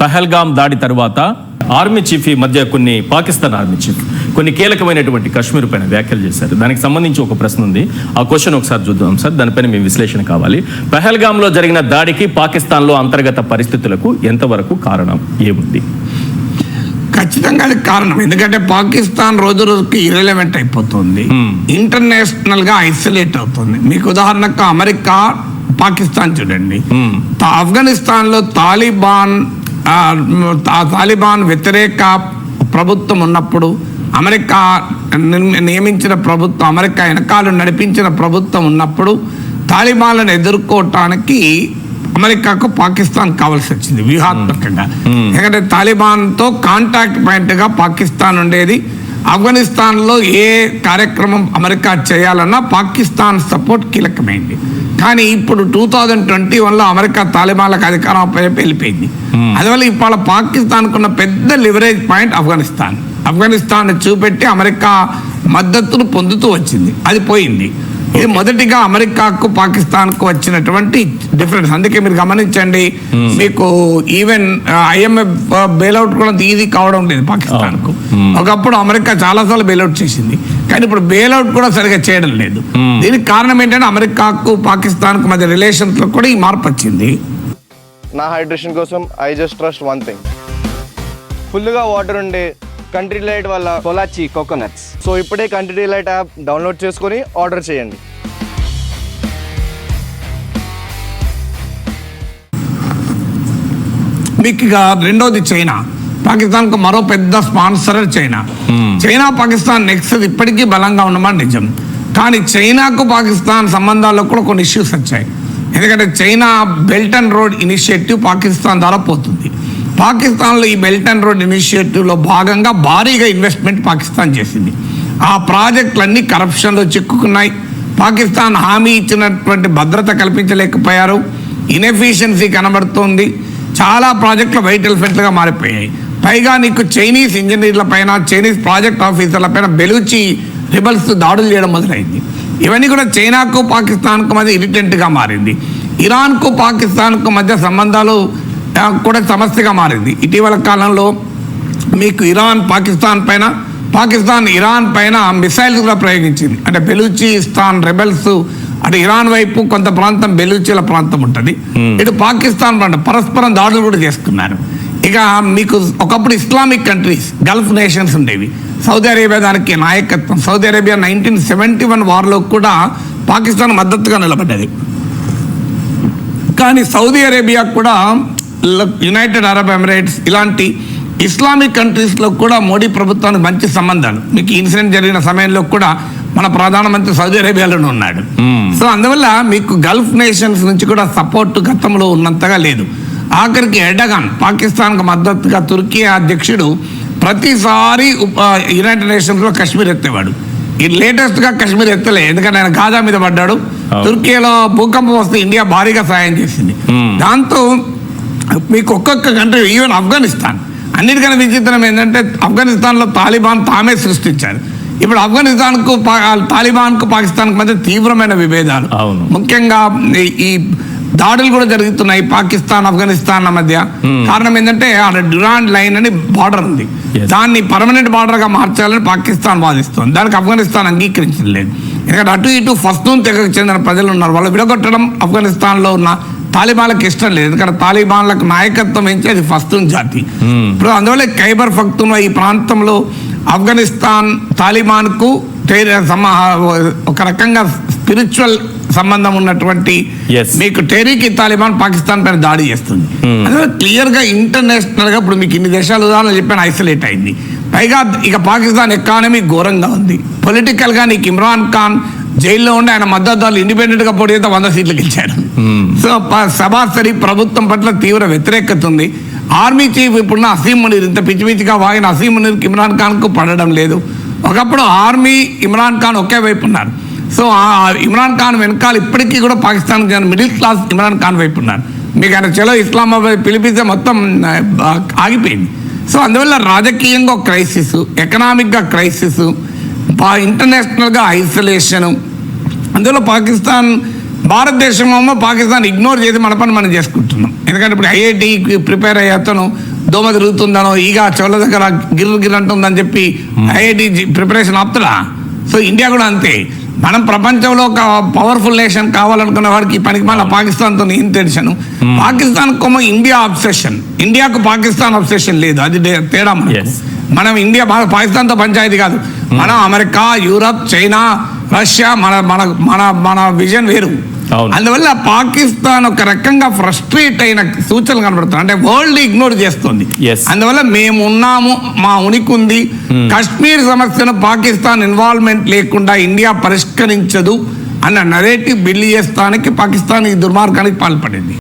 పహల్గామ్ దాడి తర్వాత army chief ఈ మధ్య కొన్ని పాకిస్తాన్ ఆర్మీ చీఫ్ కొన్ని కీలకమైనటువంటి కశ్మీర్ పైన వ్యాఖ్యలు చేశారు. దానికి సంబంధించి ఒక ప్రశ్న ఉంది. ఆ క్వశ్చన్ ఒకసారి చూద్దాం సార్. దానిపైన మీ విశ్లేషణ కావాలి. పహల్గామ్లో జరిగిన దాడికి పాకిస్తాన్లో అంతర్గత పరిస్థితులకు ఎంతవరకు కారణం ఏముంది? ఖచ్చితంగా అది కారణం. ఎందుకంటే పాకిస్తాన్ రోజు రోజుకి ఇరెలవెంట్ అయిపోతుంది. Hmm. ఇంటర్నేషనల్గా ఐసోలేట్ అవుతుంది. మీకు ఉదాహరణకు అమెరికా పాకిస్తాన్ చూడండి. Hmm. తా- ఆఫ్ఘనిస్తాన్లో తాలిబాన్ తాలిబాన్ వ్యతిరేక ప్రభుత్వం ఉన్నప్పుడు అమెరికా నియమించిన ప్రభుత్వం అమెరికా వెనకాల నడిపించిన ప్రభుత్వం ఉన్నప్పుడు తాలిబాన్లను ఎదుర్కోవటానికి అమెరికాకు పాకిస్తాన్ కావాల్సి వచ్చింది వ్యూహాత్మకంగా. ఎందుకంటే తాలిబాన్తో కాంటాక్ట్ పాయింట్గా పాకిస్తాన్ ఉండేది. ఆఫ్ఘనిస్తాన్లో ఏ కార్యక్రమం అమెరికా చేయాలన్నా పాకిస్తాన్ సపోర్ట్ కీలకమైంది. కానీ ఇప్పుడు టూ థౌజండ్ ట్వంటీ వన్లో అమెరికా తాలిబాన్లకు అధికారం వెళ్ళిపోయింది. అందువల్ల ఇవాళ పాకిస్తాన్ కున్న పెద్ద లివరేజ్ పాయింట్ ఆఫ్ఘనిస్తాన్. ఆఫ్ఘనిస్తాన్ చూపెట్టి అమెరికా మద్దతును పొందుతూ వచ్చింది. అది పోయింది. ఇది మొదటిగా అమెరికాకు పాకిస్తాన్కు వచ్చినటువంటి డిఫరెన్స్. అందుకే మీరు గమనించండి మీకు ఈవెన్ ఐఎంఎఫ్ బెయిల్అవుట్ కూడా ఈజీ కావడం లేదు పాకిస్తాన్కు. ఒకప్పుడు అమెరికా చాలాసార్లు బెయిల్అవుట్ చేసింది. కానీ ఇప్పుడు బెయిల్అవుట్ కూడా సరిగా చేయడం లేదు. దీనికి కారణం ఏంటంటే అమెరికాకు పాకిస్తాన్కు మధ్య రిలేషన్స్లో కూడా ఈ మార్పు వచ్చింది. నా హైడ్రేషన్ కోసం I just trust one thing ఫుల్గా వాటర్ ఉండే కంట్రీ లైట్ వల్ల పొలాచి కోకోనట్స్ సో ఇప్పుడే కంట్రీ లైట్ యాప్ డౌన్లోడ్ చేసుకొని ఆర్డర్ చేయండి. మీకు ఇక రెండోది చైనా. పాకిస్తాన్కు మరో పెద్ద sponsor China. China Pakistan next ఇప్పటికీ బలంగా ఉండమని నిజం. కానీ చైనాకు పాకిస్తాన్ సంబంధాల్లో కూడా కొన్ని ఇష్యూస్ వచ్చాయి. ఎందుకంటే China belt and road initiative Pakistan ద్వారా పోతుంది. పాకిస్తాన్లో ఈ బెల్ట్ అండ్ రోడ్ ఇనిషియేటివ్లో భాగంగా భారీగా ఇన్వెస్ట్మెంట్ పాకిస్తాన్ చేసింది. ఆ ప్రాజెక్టులన్నీ కరప్షన్లో చిక్కుకున్నాయి. పాకిస్తాన్ హామీ ఇచ్చినటువంటి భద్రత కల్పించలేకపోయారు. ఇన్ఎఫిషియన్సీ కనబడుతోంది. చాలా ప్రాజెక్టులు వైట్ ఎలిఫెంట్లుగా మారిపోయాయి. పైగా నీకు చైనీస్ ఇంజనీర్ల పైన చైనీస్ ప్రాజెక్ట్ ఆఫీసర్ల పైన బెలూచి రిబల్స్ దాడులు చేయడం మొదలైంది. ఇవన్నీ కూడా చైనాకు పాకిస్తాన్కు మధ్య ఇరిటెంట్గా మారింది. ఇరాన్కు పాకిస్తాన్కు మధ్య సంబంధాలు కూడా సమస్యగా మారింది. ఇటీవల కాలంలో మీకు ఇరాన్ పాకిస్తాన్ పైన పాకిస్తాన్ ఇరాన్ పైన మిసైల్స్ కూడా ప్రయోగించింది. అంటే బెలూచిస్తాన్ రెబెల్స్ అటు ఇరాన్ వైపు కొంత ప్రాంతం బెలూచీల ప్రాంతం ఉంటుంది. ఇటు పాకిస్తాన్ ప్రాంతం పరస్పరం దాడులు కూడా చేసుకున్నారు. ఇక మీకు ఒకప్పుడు ఇస్లామిక్ కంట్రీస్ గల్ఫ్ నేషన్స్ ఉండేవి. సౌదీ అరేబియా దానికి నాయకత్వం. Saudi Arabia nineteen seventy one వార్లో కూడా పాకిస్తాన్ మద్దతుగా నిలబడ్డది. కానీ సౌదీ అరేబియా కూడా యునైటెడ్ అరబ్ ఎమిరేట్స్ ఇలాంటి ఇస్లామిక్ కంట్రీస్లో కూడా మోడీ ప్రభుత్వానికి మంచి సంబంధాలు. మీకు ఇన్సిడెంట్ జరిగిన సమయంలో కూడా మన ప్రధానమంత్రి సౌదీ అరేబియాలోనే ఉన్నాడు. సో అందువల్ల మీకు గల్ఫ్ నేషన్స్ నుంచి కూడా సపోర్ట్ గతంలో ఉన్నంతగా లేదు. ఆఖరికి ఎర్డగాన్ పాకిస్తాన్కు మద్దతుగా తుర్కీ అధ్యక్షుడు ప్రతిసారి యునైటెడ్ నేషన్స్లో కాశ్మీర్ ఎత్తేవాడు. ఈ లేటెస్ట్గా కాశ్మీర్ ఎత్తలే ఎందుకంటే ఆయన గాజా మీద పడ్డాడు. తుర్కీలో భూకంపం వస్తే ఇండియా భారీగా సాయం చేసింది. దాంతో మీకు ఒక్కొక్క కంట్రీ ఈవెన్ ఆఫ్ఘనిస్తాన్ అన్నిటికన్నా విచిత్రం ఏంటంటే ఆఫ్ఘనిస్తాన్లో తాలిబాన్ తామే సృష్టించారు. ఇప్పుడు ఆఫ్ఘనిస్తాన్కు తాలిబాన్కు పాకిస్తాన్కు మధ్య తీవ్రమైన విభేదాలు. ముఖ్యంగా ఈ దాడులు కూడా జరుగుతున్నాయి పాకిస్తాన్ ఆఫ్ఘనిస్తాన్ మధ్య. కారణం ఏంటంటే ఆడ డ్యూరాండ్ లైన్ అని బార్డర్ ఉంది. దాన్ని పర్మనెంట్ బార్డర్గా మార్చాలని పాకిస్తాన్ వాదిస్తుంది. దానికి ఆఫ్ఘనిస్తాన్ అంగీకరించలేదు ఎందుకంటే అటు ఇటు ఫస్తూన్ తెగకు చెందిన ప్రజలు ఉన్నారు. వాళ్ళు విడగొట్టడం ఆఫ్ఘనిస్తాన్లో ఉన్న తాలిబాన్లకు ఇష్టం లేదు. ఎందుకంటే తాలిబాన్లకు నాయకత్వం ఏంచి అది ఫస్తూన్ జాతి. ఇప్పుడు అందువల్ల ఖైబర్ ఫక్తూన్ ఈ ప్రాంతంలో ఆఫ్ఘనిస్తాన్ తాలిబాన్కు టే- సమ- ఒక రకంగా స్పిరిచువల్ సంబంధం ఉన్నటువంటి. మీకు టెరీకి తాలిబాన్ పాకిస్తాన్ పైన దాడి చేస్తుంది. అదే క్లియర్గా ఇంటర్నేషనల్గా ఇప్పుడు మీకు ఇన్ని దేశాలు ఉదాహరణ చెప్పాను ఐసోలేట్ అయింది. పైగా ఇక పాకిస్తాన్ ఎకానమీ ఘోరంగా ఉంది. పొలిటికల్గా నీకు ఇమ్రాన్ ఖాన్ జైల్లో ఉండి ఆయన మద్దతుదారులు ఇండిపెండెంట్గా పోటీ వంద సీట్లు గెలిచారు సో ప- సభాసరి ప్రభుత్వం పట్ల తీవ్ర వ్యతిరేకత ఉంది ఆర్మీ చీఫ్ ఇప్పుడున్న అసీం మునీర్ ఇంత పిచ్చి పిచ్చిగా వాగిన అసీం మునీర్కి ఇమ్రాన్ ఖాన్కు పడడం లేదు. ఒకప్పుడు ఆర్మీ ఇమ్రాన్ ఖాన్ ఒకే వైపు ఉన్నారు. సో ఇమ్రాన్ ఖాన్ వెనకాల ఇప్పటికీ కూడా పాకిస్తాన్ మిడిల్ క్లాస్ ఇమ్రాన్ ఖాన్ వైపు ఉన్నారు. మీకు ఆయన చలో ఇస్లామాబాద్ పిలిపిస్తే మొత్తం ఆగిపోయింది. సో అందువల్ల రాజకీయంగా క్రైసిస్ ఎకనామిక్గా క్రైసిస్ ఇంటర్నేషనల్గా ఐసోలేషన్ అందులో పాకిస్తాన్ భారతదేశం ఏమో పాకిస్తాన్ ఇగ్నోర్ చేసి మన పని మనం చేసుకుంటున్నాం. ఎందుకంటే ఇప్పుడు ఐఐటికి ప్రిపేర్ అయ్యే అతను దోమ తిరుగుతుందనో ఈగ చెవుల దగ్గర గిర్రు గిర్రు అంటుందని చెప్పి ఐఐటి ప్రిపరేషన్ ఆపుతుడా? సో ఇండియా కూడా అంతే. మనం ప్రపంచంలో ఒక పవర్ఫుల్ నేషన్ కావాలనుకున్న వాడికి పనికి మన పాకిస్తాన్తో ఏం టెన్షన్ పాకిస్తాన్ కొమ్మ ఇండియా అబ్సెషన్ ఇండియాకు పాకిస్తాన్ అబ్సెషన్ లేదు. అది తేడా మనకు. మనం ఇండియా పాకిస్తాన్తో పంచాయతీ కాదు. మనం అమెరికా యూరప్ చైనా రష్యా మన మన మన మన విజన్ వేరు. అందువల్ల పాకిస్తాన్ ఒక రకంగా ఫ్రస్ట్రేట్ అయిన సూచనలు కనబడుతుంది అంటే వరల్డ్ ఇగ్నోర్ చేస్తుంది. Yes. అందువల్ల మేము ఉన్నాము మా ఉనికి ఉంది. కశ్మీర్ సమస్యను పాకిస్తాన్ ఇన్వాల్వ్మెంట్ లేకుండా ఇండియా పరిష్కరించదు అన్న నరేటివ్ బిల్లు చేస్తానికి పాకిస్తాన్ ఈ దుర్మార్గానికి పాల్పడింది.